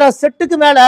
ஐயாயிரம் செட்டுக்கு மேல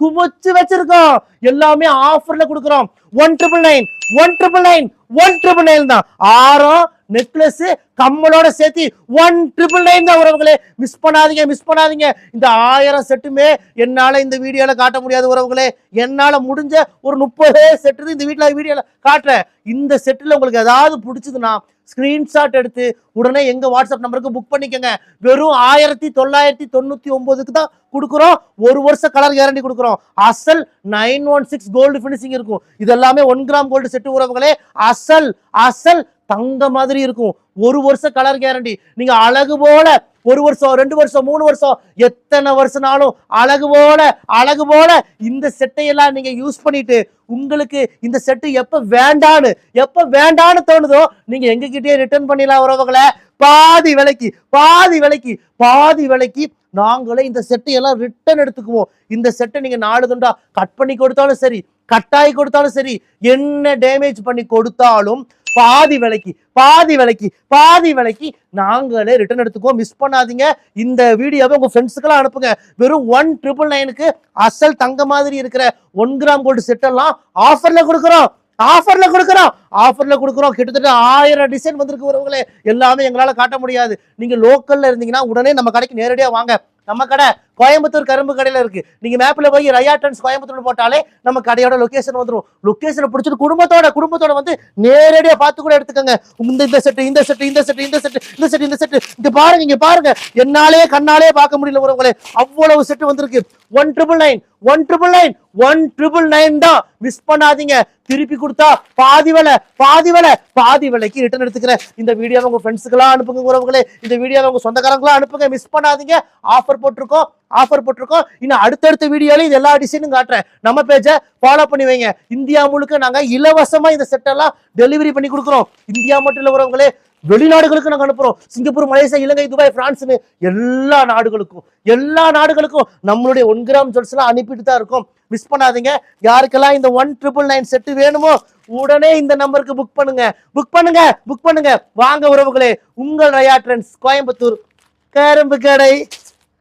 குமிச்சு வச்சிருக்கோம். எல்லாமே ஆஃபர்ல கொடுக்குறோம். One triple nine one triple nine one triple nine தான். ஆறும் நெக்லஸ் கம்மலோட சேர்த்து ஒன் ட்ரிபிள் நைன் தான் உறவுகளே. மிஸ் பண்ணாதீங்க மிஸ் பண்ணாதீங்க. இந்த ஆயிரம் செட்டுமே என்னால் இந்த வீடியோவில் காட்ட முடியாது உறவுகளே. என்னால் முடிஞ்ச ஒரு முப்பது செட்டு இந்த வீட்டில் வீடியோவில் காட்டுறேன். இந்த செட்டில் உங்களுக்கு ஏதாவது பிடிச்சதுன்னா ஸ்கிரீன்ஷாட் எடுத்து உடனே எங்கள் வாட்ஸ்அப் நம்பருக்கு புக் பண்ணிக்கோங்க. வெறும் ஆயிரத்தி தொள்ளாயிரத்தி தொண்ணூற்றி ஒம்போதுக்கு தான் கொடுக்குறோம். ஒரு வருஷம் கலர் கேரண்டி கொடுக்குறோம். அசல் nine one six gold finishing இருக்கும். இது எல்லாமே ஒன் கிராம் கோல்டு செட்டு உறவுகளே. அசல் அசல் தங்க மாதிரி இருக்கும். ஒரு வருஷம் கலர் கேரண்டி நீங்க அழகு போல ஒரு வருஷம் ரெண்டு வருஷம் மூணு வருஷம் எத்தனை வருஷம்னாலும் அழகு போல அழகு போல இந்த செட்டையெல்லாம் நீங்க யூஸ் பண்ணிட்டு உங்களுக்கு இந்த செட்டு எப்ப வேண்டான்னு எப்ப வேண்டான்னு தோணுதோ நீங்க எங்ககிட்டயே ரிட்டர்ன் பண்ணிடலாம் உறவுகளை. பாதி விலைக்கு பாதி விலைக்கு பாதி விலைக்கு நாங்களே இந்த செட்டை எல்லாம் ரிட்டர்ன் எடுத்துக்குவோம். இந்த செட்டை நீங்க நாலு துண்டா கட் பண்ணி கொடுத்தாலும் சரி கட்டாயி கொடுத்தாலும் சரி என்ன டேமேஜ் பண்ணி கொடுத்தாலும் பாதி விலைக்கு பாதி விலைக்கு பாதி விலைக்கு நாங்களே ரிட்டர்ன் எடுத்துக்குவோம். மிஸ் பண்ணாதீங்க. இந்த வீடியோவை உங்கள் ஃப்ரெண்ட்ஸுக்கெல்லாம் அனுப்புங்க. வெறும் ஒன் ட்ரிபிள் நைனுக்கு அசல் தங்க மாதிரி இருக்கிற ஒன் கிராம் கோல்டு செட்டெல்லாம் ஆஃபரில் கொடுக்குறோம். ஆஃபர்ல கொடுக்குறோம். ஆஃபர்ல கொடுக்குறோம். கிட்டத்தட்ட ஆயிரம் டிசைன் வந்திருக்கு உறவுகளே. எல்லாமே எங்களால காட்ட முடியாது. நீங்க லோக்கல்ல இருந்தீங்கன்னா உடனே நம்ம கடைக்கு நேரடியா வாங்க. நம்ம கடை கோயம்புத்தூர் கரும்பு கடையில் இருக்கு. நீங்க மேப்ல போய் ரயா டன்ஸ் கோயம்புத்தூர் போட்டாலே நம்ம கடையோட லொக்கேஷன் வந்துடும் லொக்கேஷனை பிடிச்சிட்டு குடும்பத்தோட குடும்பத்தோட வந்து நேரடியாக பார்த்து கூட எடுத்துக்கோங்க. இந்த இந்த செட்டு இந்த செட்டு இந்த செட்டு இந்த செட்டு இந்த செட்டு இந்த செட்டு இங்க பாருங்க இங்க பாருங்க. என்னாலே கண்ணாலே பார்க்க முடியல உறவுகளே அவ்வளவு செட்டு வந்திருக்கு. One triple nine one triple nine one triple nine தான். மிஸ் பண்ணாதீங்க. திருப்பி கொடுத்தா பாதி விலை பாதி விலை பாதி விலைக்கு ரிட்டர்ன் எடுத்துக்கிறேன். இந்த வீடியோவை உங்க ஃப்ரெண்ட்ஸுக்கெல்லாம் அனுப்புங்க உறவுகளே. இந்த வீடியோவை உங்க சொந்தக்காரங்களாம் அனுப்புங்க. மிஸ் பண்ணாதீங்க. ஆஃபர் போட்டிருக்கோம். ஆஃபர் போட்டிருக்கோம். இன்னும் அடுத்தடுத்த வீடியோலையும் இது எல்லா டிசைனும் காட்டுறேன். நம்ம பேஜை ஃபாலோ பண்ணி வைங்க. இந்தியா முழுக்க நாங்கள் இலவசமாக இந்த செட்டெல்லாம் டெலிவரி பண்ணி கொடுக்குறோம். இந்தியா மட்டும் இல்லை உறவுங்களே வெளிநாடுகளுக்கு நாங்கள் அனுப்புகிறோம் சிங்கப்பூர் மலேசியா இலங்கை துபாய் பிரான்ஸ்னு எல்லா நாடுகளுக்கும் எல்லா நாடுகளுக்கும் நம்மளுடைய ஒன் கிராம் ஜுவல்ஸ்லாம் அனுப்பிட்டு தான் இருக்கும். மிஸ் பண்ணாதீங்க. யாருக்கெல்லாம் இந்த ஒன் ட்ரிபிள் நைன் செட்டு வேணுமோ உடனே இந்த நம்பருக்கு புக் பண்ணுங்க. புக் பண்ணுங்க புக் பண்ணுங்க. வாங்க உறவுகளே உங்கள் ரயா ட்ரெண்ட்ஸ் கோயம்புத்தூர் கரும்பு கடை.